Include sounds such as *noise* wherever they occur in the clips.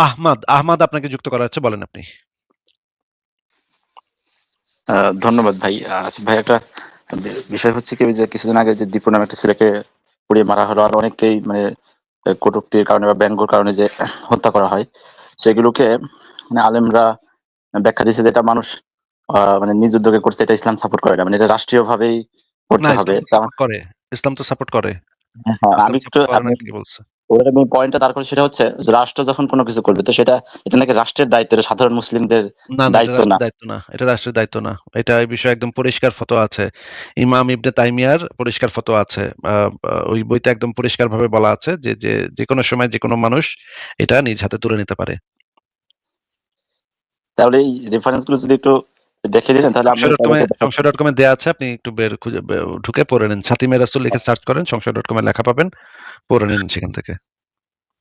আহমাদ, আহমাদ আপনাকে যুক্ত করা হচ্ছে বলেন আপনি। ধন্যবাদ ভাই আসিফ ভাই একটা বিষয় হচ্ছে কি যে কিছুদিন আগে যে দীপু নামে একটা ছেলেকে পুড়িয়ে মারা হলো আর অনেককেই মানে কটূক্তির কারণে বা ব্যঙ্গর কারণে যে হত্যা করা হয় সেগুলোকে মানে আলেমরা ব্যাখ্যা দিয়েছে যেটা মানুষ আহ, মানে নিজ উদ্যোগে করছে এটা ইসলাম সাপোর্ট করে না মানে এটা রাষ্ট্রীয় ভাবেই করতে হবে ইসলাম করে। ইসলাম তো সাপোর্ট করে। হ্যাঁ, আমি একটু আমি আমি পয়েন্টটা দাঁড় করি সেটা হচ্ছে রাষ্ট্র যখন কোনো কিছু করবে তো সেটা এটা নাকি রাষ্ট্রের দায়িত্ব এটা সাধারণ মুসলিমদের দায়িত্ব না দায়িত্ব না। এটা রাষ্ট্রের দায়িত্ব না। এটা এই বিষয়ে একদম পরিষ্কার ফতোয়া আছে। ইমাম ইবনে তাইমিয়ার পরিষ্কার ফতোয়া আছে। ওই বইতে একদম পরিষ্কারভাবে বলা আছে যে যে যেকোনো সময় যেকোনো মানুষ এটা নিজ হাতে তুলে নিতে পারে। তাহলে এই রেফারেন্সগুলো যদি একটু দেখে দিলেন তাহলে সংশয়.com এ দেয়া আছে। আপনি একটু বের খুঁজে ঢুকে পড়ে নিন। ছাতিমে রাসূল লিখে সার্চ করেন। সংশয়.com এ লেখা পাবেন। পড়ে নিন সেখান থেকে।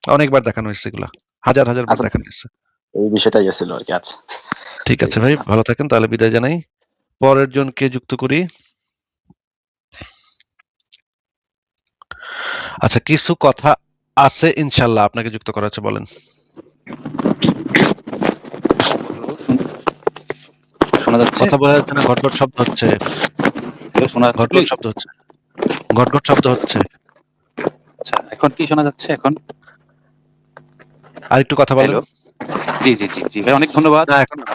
অনেকবার দেখানো হয়েছে এগুলা। হাজার, হাজার বার আচ্ছা। দেখানো হয়েছে। এই বিষয়টাই ছিল আর কি আচ্ছা ঠিক আছে ভাই, ভালো থাকেন। তাহলে বিদায় জানাই। পরের জনকে যুক্ত করি। আচ্ছা কিছু কথা আছে ইনশাআল্লাহ আপনাকে যুক্ত করা হচ্ছে বলেন। শোনা যাচ্ছে কথা বোঝা যাচ্ছে না ঘটঘট শব্দ হচ্ছে। শোনা ঘটঘট শব্দ হচ্ছে। ঘটঘট শব্দ হচ্ছে। আচ্ছা এখন কি শোনা যাচ্ছে এখন আরেকটু কথা বলেন। জি জি জি জি ভাই অনেক ধন্যবাদ এখনও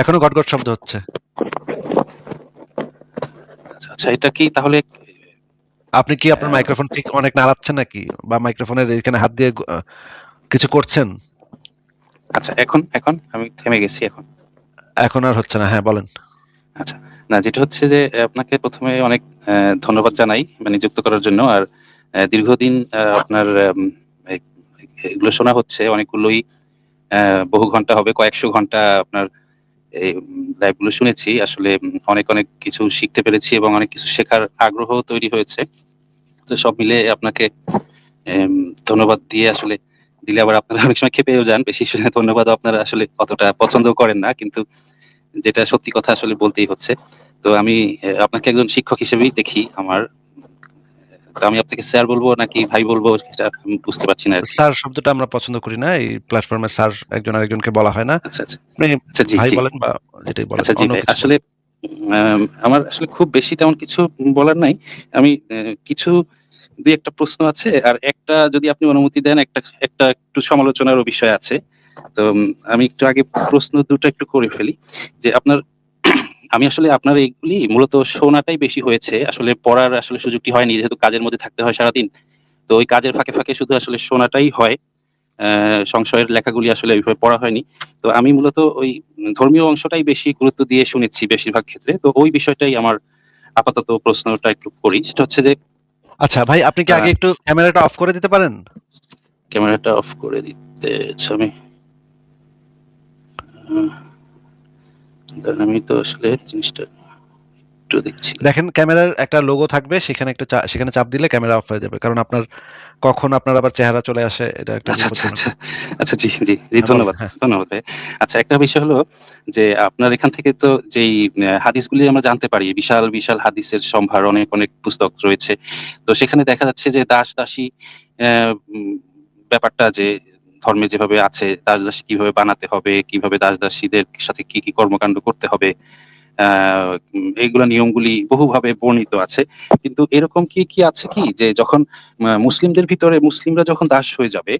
এখনও ঘটঘট শব্দ হচ্ছে। আচ্ছা আচ্ছা এটা কি তাহলে আপনি কি আপনার মাইক্রোফোন ঠিক অনেক নাড়াচ্ছেন নাকি? বা মাইক্রোফোনের এখানে হাত দিয়ে কিছু করছেন? আচ্ছা এখন এখন আমি থেমে গেছি এখন এখন আর হচ্ছে না। হ্যাঁ বলেন। আচ্ছা না যেটা হচ্ছে যে আপনাকে প্রথমে অনেক ধন্যবাদ জানাই মানে যুক্ত করার জন্য আর দীর্ঘদিন আপনার এগুলো শোনা হচ্ছে, অনেকগুলোই বহু ঘণ্টা হবে, কয়েকশো ঘণ্টা আপনার এই লাইভগুলো শুনেছি। আসলে অনেক অনেক কিছু শিখতে পেরেছি এবং অনেক কিছু শেখার আগ্রহ তৈরি হয়েছে। তো সব মিলে আপনাকে ধন্যবাদ দিয়ে আসলে দিলে আবার আপনারা অনেক সময় খেপেও যান। বেশি ধন্যবাদ আপনারা আসলে অতটা পছন্দ করেন না, কিন্তু যেটা সত্যি কথা আসলে বলতেই হচ্ছে। তো আমি আপনাকে একজন শিক্ষক হিসেবেই দেখি আমার আমি আপনাকে স্যার বলব নাকি ভাই বলব সেটা আমি বুঝতে পারছি না স্যার শব্দটা আমরা পছন্দ করি না। এই প্ল্যাটফর্মে স্যার একজন আরেকজনকে বলা হয় না। আচ্ছা আচ্ছা আচ্ছা ভাই বলেন বা যেটাই বলেন। আচ্ছা জি আসলে আমার আসলে খুব বেশি তেমন কিছু বলার নাই আমি কিছু দুই একটা প্রশ্ন আছে আর একটা যদি আপনি অনুমতি দেন একটা একটা একটু সমালোচনারও বিষয় আছে তো আমি একটু আগে প্রশ্ন দুটো একটু করে ফেলি যে আপনার আমি আসলে আপনার এইগুলি মূলত শোনাটাই বেশি হয়েছে। আসলে পড়ার আসলে সুযোগটি হয়নি যেহেতু কাজের মধ্যে থাকতে হয় সারাদিন। তো ওই কাজের ফাঁকে ফাঁকে শুধু আসলে শোনাটাই হয়। সংশয়ের লেখাগুলি আসলে ওইভাবে পড়া হয়নি। তো আমি মূলত ওই ধর্মীয় অংশটাই বেশি গুরুত্ব দিয়ে শুনেছি বেশিরভাগ ক্ষেত্রে। তো ওই বিষয়টাই আমার আপাতত প্রশ্নটা একটু করি। সেটা হচ্ছে যে আচ্ছা ভাই আপনি কি আগে। একটু ক্যামেরাটা অফ করে দিতে পারেন? ক্যামেরাটা অফ করে দিতে আমি। আহ, আমি তো আসলে জিনিসটা একটু দেখছি। দেখেন ক্যামেরার একটা লোগো থাকবে সেখানে একটা সেখানে চাপ দিলে ক্যামেরা অফ হয়ে যাবে। কারণ আপনার কখন আপনার আবার চেহারা চলে আসে এটা একটা আচ্ছা আচ্ছা আচ্ছা। আচ্ছা জি জি জি হ্যাঁ, ধন্যবাদ হ্যাঁ। ধন্যবাদ ভাই। আচ্ছা একটা বিষয় হলো যে আপনার এখান থেকে তো যেই হাদিসগুলি আমরা জানতে পারি বিশাল বিশাল হাদিসের সম্ভার অনেক অনেক পুস্তক রয়েছে। তো সেখানে দেখা যাচ্ছে যে দাস দাসী আহ, ব্যাপারটা যে ধর্মে যেভাবে আছে দাস দাসী কীভাবে বানাতে হবে, কীভাবে দাস দাসীদের সাথে কি কি কর্মকাণ্ড করতে হবে, আহ, এইগুলা নিয়মগুলি বহুভাবে বর্ণিত আছে। কিন্তু এরকম কি কি আছে কি? যে যখন মুসলিমদের ভিতরে মুসলিমরা যখন দাস হয়ে যাবে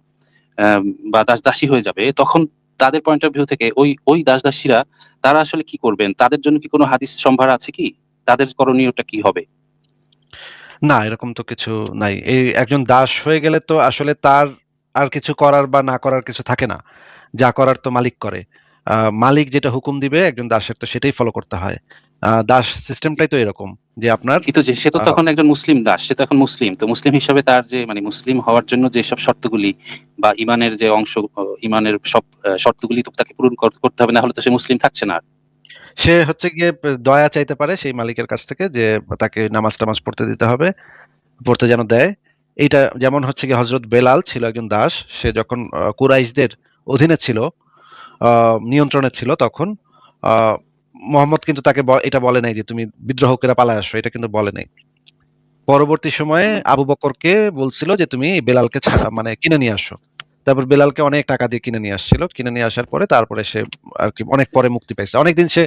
বা দাস দাসী হয়ে যাবে, তখন তাদের পয়েন্ট অফ ভিউ থেকে ওই ওই দাস দাসীরা তারা আসলে কি করবেন? তাদের জন্য কি কোনো হাদিস সম্ভার আছে কি? তাদের করণীয়টা কি হবে? না, এরকম তো কিছু নাই। এই একজন দাস হয়ে গেলে তো আসলে তার আর কিছু করার বা না করার কিছু থাকে না। যা করার তো মালিক করে। মালিক যেটা হুকুম দিবে একজন দাসের তো সেটাই ফলো করতে হয়। দাস সিস্টেমটাই তো এরকম যে আপনার কিন্তু যে সে তো তখন একজন মুসলিম দাস সে তো এখন মুসলিম তো মুসলিম হিসাবে তার যে মানে মুসলিম হওয়ার জন্য যেসব শর্তগুলি বা ইমানের যে অংশ ইমানের সব শর্তগুলি তো তাকে পূরণ করতে হবে না হলে তো সে মুসলিম থাকছে না সে হচ্ছে গিয়ে দয়া চাইতে পারে সেই মালিকের কাছ থেকে যে তাকে নামাজ-টামাজ পড়তে দিতে হবে। পড়তে যেন দেয়। এইটা যেমন হচ্ছে কি হজরত বেলাল ছিল একজন দাস। সে যখন কুরাইশদের অধীনে ছিল, নিয়ন্ত্রণে ছিল তখন মুহাম্মদ কিন্তু তাকে এটা বলে নাই যে তুমি বিদ্রোহ করে পালায় আসো। এটা কিন্তু বলে নাই। পরবর্তী সময়ে আবু বকরকে বলছিল যে তুমি বেলালকে মানে কিনে নিয়ে আসো। তারপর বেলালকে অনেক টাকা দিয়ে কিনে নিয়ে আসছিল কিনে নিয়ে আসার পরে তারপরে সে আর কি অনেক পরে মুক্তি পাইছে অনেকদিন সে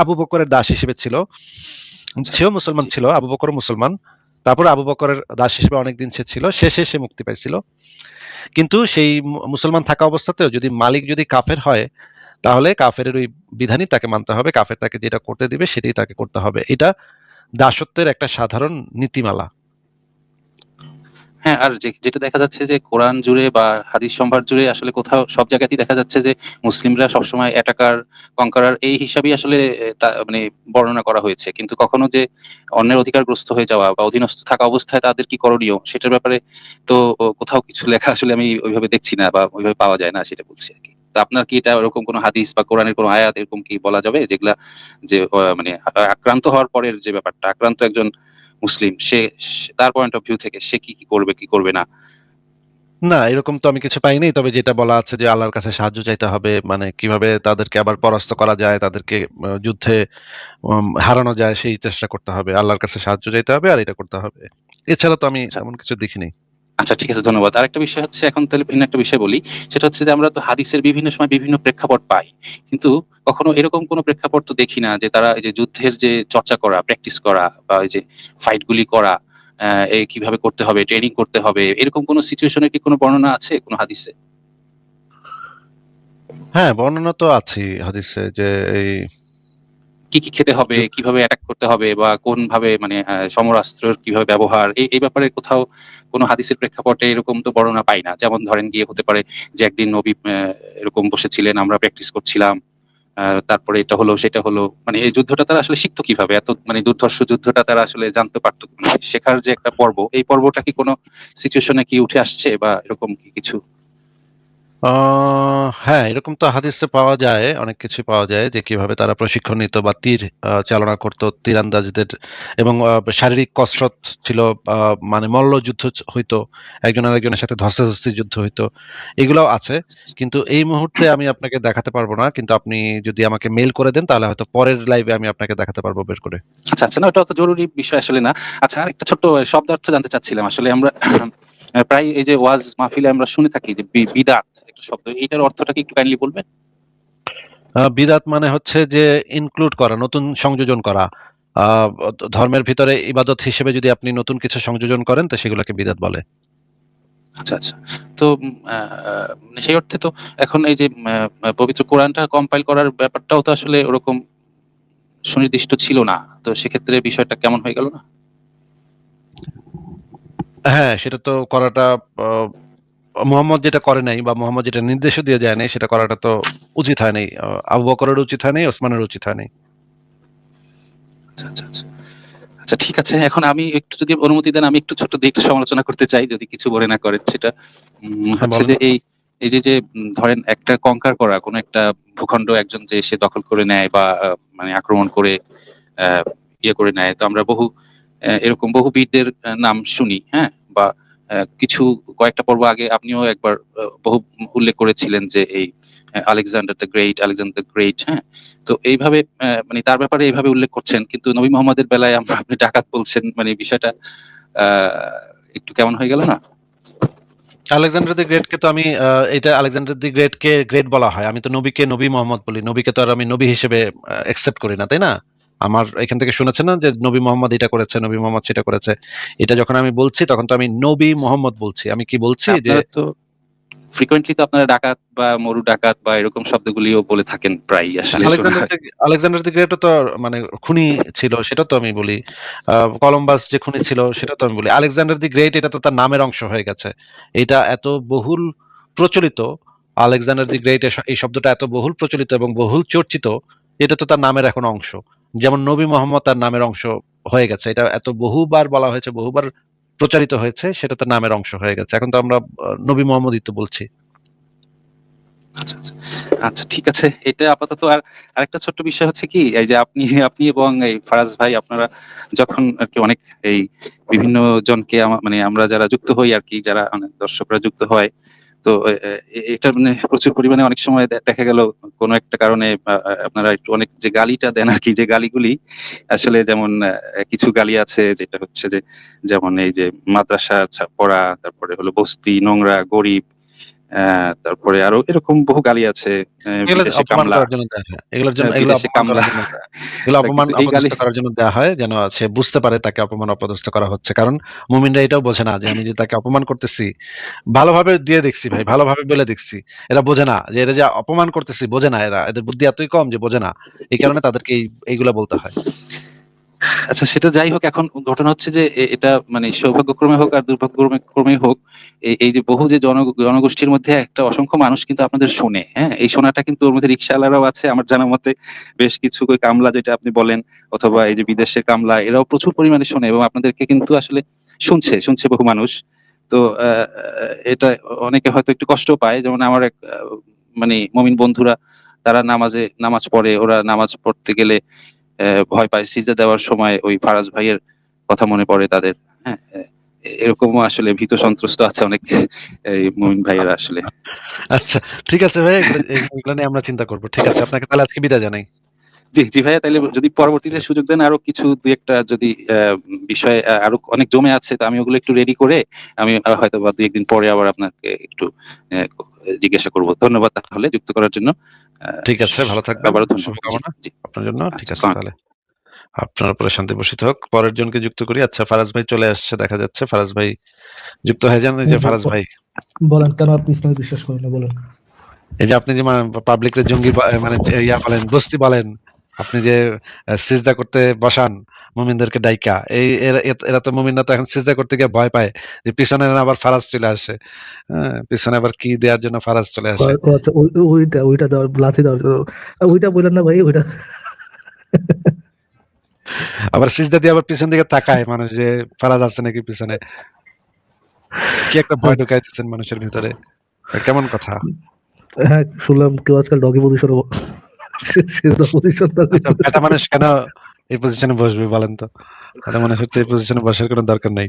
আবু বকরের দাস হিসেবে ছিল সেও মুসলমান ছিল আবু বকর মুসলমান তারপর আবু বকরের দাস হিসেবে অনেকদিন সে ছিল শেষে সে মুক্তি পাইছিল। কিন্তু সেই মুসলমান থাকা অবস্থাতেও যদি মালিক যদি কাফের হয়, তাহলে কাফের ওই বিধানই তাকে মানতে হবে, কাফের তাকে যেটা করতে দিবে সেটাই তাকে করতে হবে। এটা দাসত্বের একটা সাধারণ নীতিমালা। হ্যাঁ আর যেটা দেখা যাচ্ছে যে কোরআন জুড়ে বা হাদিস সম্ভার জুড়ে আসলে কোথাও সব জায়গাতেই দেখা যাচ্ছে যে মুসলিমরা সবসময় অ্যাটাকার কঙ্কারার এই হিসাবেই আসলে মানে বর্ণনা করা হয়েছে। কিন্তু কখনো যে অন্যের অধিকারগ্রস্ত হয়ে যাওয়া বা অধীনস্থ থাকা অবস্থায় তাদের কি করণীয় সেটার ব্যাপারে তো কোথাও কিছু লেখা আসলে আমি ওইভাবে দেখছি না বা ওইভাবে পাওয়া যায় না সেটা বলছি আর কি। আপনার কি এটা ওরকম কোনো হাদিস বা কোরআনের কোনো আয়াত এরকম কি বলা যাবে যেগুলা যে মানে আক্রান্ত হওয়ার পরের যে ব্যাপারটা, আক্রান্ত একজন মুসলিম সে তার পয়েন্ট অফ ভিউ থেকে সে কি কি করবে কি করবে না? না এরকম তো আমি কিছু পাইনি তবে যেটা বলা আছে যে আল্লাহর কাছে সাহায্য চাইতে হবে মানে কীভাবে তাদেরকে আবার পরাস্ত করা যায় তাদেরকে যুদ্ধে হারানো যায় সেই চেষ্টা করতে হবে আল্লাহর কাছে সাহায্য চাইতে হবে আর এটা করতে হবে। এছাড়া তো আমি আচ্ছা। এমন কিছু দেখিনি। আচ্ছা ঠিক আছে, ধন্যবাদ। আরেকটা বিষয় হচ্ছে, এখন তাহলে ভিন্ন একটা বিষয় বলি। সেটা হচ্ছে যে, আমরা তো হাদিসের বিভিন্ন সময় বিভিন্ন প্রেক্ষাপট পাই। কিন্তু কখনো এরকম কোনো প্রেক্ষাপট তো দেখি না যে, তারা এই যে যুদ্ধের যে চর্চা করা প্র্যাকটিস করা বা এই যে ফাইট গুলি করা কীভাবে করতে হবে ট্রেনিং করতে হবে, এরকম কোনো সিচুয়েশনের কি কোনো বর্ণনা আছে কোনো হাদিসে? হ্যাঁ বর্ণনা তো আছে হাদিসে যে এই কি কি খেতে হবে কীভাবে অ্যাটাক করতে হবে বা কোন ভাবে মানে সমরাস্ত্রের কীভাবে ব্যবহার এই এই ব্যাপারে কোথাও কোনো হাদিসের প্রেক্ষাপটে এরকম তো বর্ণনা পাই না। যেমন ধরেন গিয়ে হতে পারে যে একদিন নবী এরকম বসেছিলেন আমরা প্র্যাকটিস করছিলাম আহ, তারপরে এটা হলো সেটা হলো। মানে এই যুদ্ধটা তারা আসলে শিখতো কীভাবে? এত মানে দুর্ধর্ষ যুদ্ধটা তারা আসলে জানতে পারতো। মানে শেখার যে একটা পর্ব এই পর্বটা কি কোনো সিচুয়েশনে কি উঠে আসছে বা এরকম কি কিছু? হ্যাঁ এরকম তো হাদিসে পাওয়া যায়, অনেক কিছু পাওয়া যায় যে কীভাবে তারা প্রশিক্ষণ নিত বা তীর চালনা করত তীরান্দাজদের এবং শারীরিক কসরত ছিল মানে মল্ল যুদ্ধ চ- হইতো, একজন আরেকজনের সাথে ধস্তাধস্তি যুদ্ধ হইতো, এগুলোও আছে। কিন্তু এই মুহূর্তে আমি আপনাকে দেখাতে পারব না, কিন্তু আপনি যদি আমাকে মেল করে দেন, তাহলে হয়তো পরের লাইভে আমি আপনাকে দেখাতে পারব বের করে। আচ্ছা আচ্ছা না ওটা অত জরুরি বিষয় আসলে না। আচ্ছা আর একটা ছোট্ট শব্দার্থ জানতে চাচ্ছিলাম, আসলে আমরা প্রায় এই যে ওয়াজ মাহফিলে আমরা শুনে থাকি যে বিদাত একটা শব্দ। এটার অর্থটা কি একটু কাইন্ডলি বলবেন? বিদাত মানে হচ্ছে যে ইনক্লুড করা নতুন সংযোজন করা। ধর্মের ভিতরে ইবাদত হিসেবে যদি আপনি নতুন কিছু সংযোজন করেন তো সেগুলোকে বিদাত বলে। আচ্ছা আচ্ছা। তো মানে সেই অর্থে তো এখন এই যে পবিত্র কোরআনটা কম্পাইল করার ব্যাপারটাও তো আসলে ওরকম সুনির্দিষ্ট ছিল না। তো সেক্ষেত্রে বিষয়টা কেমন হয়ে গেল না? হ্যাঁ সেটা তো করাটা আহ, মোহাম্মদ যেটা করে নাই বা মোহাম্মদ যেটা নির্দেশও দিয়ে যায় নাই সেটা করাটা তো উচিত হয় নাই। আবু বকরের উচিত হয় নাই ওসমানের উচিত হয় নাই। আচ্ছা আচ্ছা আচ্ছা। আচ্ছা ঠিক আছে। এখন আমি একটু যদি অনুমতি দেন আমি একটু ছোট একটু সমালোচনা করতে চাই যদি কিছু মনে না করেন সেটা। হ্যাঁ, হচ্ছে যে এই এই যে যে ধরেন একটা কঙ্কার করা কোন একটা ভূখণ্ড একজন যে এসে দখল করে নেয় বা মানে আক্রমণ করে আহ, ইয়ে করে নেয়। তো আমরা বহু এরকম বহু বীরদের নাম শুনি হ্যাঁ? বা কিছু কয়েকটা পর্ব আগে আপনিও একবার বহু উল্লেখ করেছিলেন যে এই Alexander the great, Alexander the great হ্যাঁ? তো এইভাবে মানে তার ব্যাপারে এইভাবে উল্লেখ করছেন, কিন্তু নবী মোহাম্মদের বেলায় আমরা, আপনি ডাকাত বলছেন মানে বিষয়টা একটু কেমন হয়ে গেল না? আলেকজান্ডার দি গ্রেটকে তো আমি এটা আলেকজান্ডার দি গ্রেটকে গ্রেট বলা হয়। আমি তো নবীকে নবী মোহাম্মদ বলি, নবীকে তো আর আমি নবী হিসেবে অ্যাকসেপ্ট করি না, তাই না? আমার এখান থেকে শুনেছেন না যে নবী মোহাম্মদ এটা করেছে নবী মোহাম্মদ সেটা করেছে? এটা যখন আমি বলছি তখন তো আমি নবী মোহাম্মদ বলছি। আমি কি বলছি যে ফ্রিকোয়েন্টলি তো আপনারা ডাকাত বা মরু ডাকাত বা এরকম শব্দগুলিও বলে থাকেন প্রায় আসলে আলেকজান্ডার দি- গ্রেটও তো মানে খুনি ছিল সেটা তো আমি বলি। আহ, কলম্বাস যে খুনি ছিল সেটা তো আমি বলি। আলেকজান্ডার দি গ্রেট এটা তো তার নামের অংশ হয়ে গেছে। এটা এত বহুল প্রচলিত আলেকজান্ডার দি গ্রেট এই শব্দটা এত বহুল প্রচলিত এবং বহুল চর্চিত এটা তো তার নামের এখন অংশ। যেমন নবী মোহাম্মদ তার নামের অংশ হয়ে গেছে। এটা এত বহুবার বলা হয়েছে, বহুবার প্রচারিত হয়েছে, সেটা তার নামের অংশ হয়ে গেছে। এখন তো আমরা নবী মোহাম্মদই তো বলছি। আচ্ছা আচ্ছা। আচ্ছা ঠিক আছে। এটা আপাতত আর আরেকটা ছোট্ট বিষয় হচ্ছে কি, এই যে আপনি আপনি এবং এই ফারাজ ভাই, আপনারা যখন আর কি অনেক এই বিভিন্ন জনকে মানে আমরা যারা যুক্ত হই আর কি, যারা অনেক দর্শকরা যুক্ত হয় তো এটা মানে প্রচুর পরিমাণে অনেক সময় দেখা গেল কোনো একটা কারণে আপনারা একটু অনেক যে গালিটা দেন আর কি, যে গালিগুলি, আসলে যেমন কিছু গালি আছে যেটা হচ্ছে যে, যেমন এই যে মাদ্রাসা পড়া, তারপরে হলো বস্তি, নোংরা, গরিব তারপরে আরও এরকম বহু গালি আছে এগুলোর জন্য এগুলো অপমান অপদস্থ করার জন্য হয় যেন সে বুঝতে পারে তাকে অপমান অপদস্থ করা হচ্ছে। কারণ মুমিনরা এটাও বোঝে না যে আমি যে তাকে অপমান করতেছি ভালোভাবে দিয়ে দেখছি ভাই ভালোভাবে বলে দেখছি। এরা বোঝে না যে এরা যে অপমান করতেছি বোঝে না এরা। এদের বুদ্ধি এতই কম যে বোঝে না। এই কারণে তাদেরকে এইগুলা বলতে হয়। আচ্ছা সেটা যাই হোক, এখন ঘটনা হচ্ছে যে এটা মানে সৌভাগ্যক্রমে হোক আর দুর্ভাগ্যক্রমে, ক্রমে হোক এই- যে বহু যে জন, জনগোষ্ঠীর মধ্যে একটা অসংখ্য মানুষ কিন্তু আপনাদের শোনে হ্যাঁ? এই শোনাটা কিন্তু ওর মধ্যে রিক্সাওয়ালারাও আছে, আমার জানা মতে বেশ কিছু ওই কামলা যেটা আপনি বলেন, অথবা এই যে বিদেশের কামলা, এরাও প্রচুর পরিমাণে শোনে এবং আপনাদেরকে কিন্তু আসলে শুনছে শুনছে বহু মানুষ। তো এটা অনেকে হয়তো একটু কষ্ট পায়, যেমন আমার এক মানে মমিন বন্ধুরা, তারা নামাজে, নামাজ পড়ে, ওরা নামাজ পড়তে গেলে ভয় পায় সিজা দেওয়ার সময় ওই ফারাজ ভাইয়ের কথা মনে পড়ে তাদের। হ্যাঁ এ- এরকমও আসলে ভীত সন্ত্রস্ত আছে অনেক এই মুমিন ভাইয়েরা আসলে। আচ্ছা ঠিক আছে ভাই এগুলো নিয়ে আমরা চিন্তা করব। ঠিক আছে আপনাকে তাহলে আজকে বিদায় জানাই। জি জি ভাইয়া তাহলে যদি পরবর্তীতে সুযোগ দেন আরও কিছু দুই একটা যদি আহ, বিষয় আরও অনেক জমে আছে তো আমি ওগুলো একটু রেডি করে আমি হয়তো বা দুই একদিন পরে আবার আপনাকে একটু জিজ্ঞাসা করব। ধন্যবাদ তাহলে যুক্ত করার জন্য। ঠিক আছে ভালো থাকবেন। আবারও শুভকামনা। আপনার জন্য। ঠিক আছে তাহলে আপনার উপরে শান্তি বসিত হোক। পরের জনকে যুক্ত করি। আচ্ছা ফারাজ ভাই চলে আসছে দেখা যাচ্ছে। ফারাজ ভাই যুক্ত হয়ে যান। এই যে ফারাজ ভাই। বলেন কেন আপনি ইসলামে বিশ্বাস করেন না? বলেন। এই যে আপনি যে পাবলিকের জঙ্গি মানে ইয়া বলেন বস্তি বলেন আপনি যে সিজদা করতে বসান মুমিনদেরকে ডাইকা এই এরা তো মুমিনরা তো এখন সিজদা করতে গিয়ে ভয় পায় যে পিছনে আবার ফারাজ চলে আসে। হ্যাঁ পিছনে আবার কি দেওয়ার জন্য ফারাজ চলে আসে? আচ্ছা ওইটা ওইটা দেওয়ার লাথি দেওয়ার ওইটা বললেন না ভাই ওইটা। আবার সিজদা দিয়ে আবার পিছন দিকে তাকায় মানুষ যে ফারাজ আছে নাকি পিছনে? কি একটা ভয় ঢুকাইতেছেন মানুষের ভিতরে। কেমন কথা? হ্যাঁ শুনলাম কেউ আজকাল ডগি পজিশন পজিশন আচ্ছা, *laughs* একটা মানুষ কেন এই পজিশনে বসবে বলেন তো? একটা মানুষের তো এই পজিশনে বসার কোনো দরকার নাই।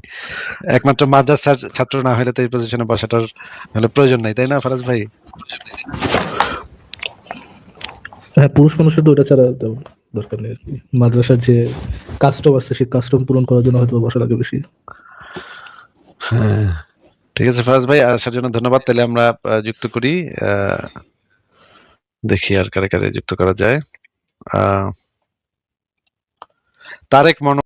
একমাত্র মাদ্রাসার ছাত্র না হলে তো এই পজিশনে বসাটার হলে প্রয়োজন নাই তাই না ফারাজ ভাই? হ্যাঁ পুরুষ মানুষের তো ওইটা ছাড়া দরকার নেই মাদ্রাসার যে কাস্টম আছে সেই কাস্টম পূরণ করার জন্য হয়তো বসা লাগে বেশি। হ্যাঁ ঠিক আছে ফারাজ ভাই আসার জন্য ধন্যবাদ। তাহলে আমরা যুক্ত করি আহ, দেখি আর কারে কারে যুক্ত করা যায়। তারেক মনো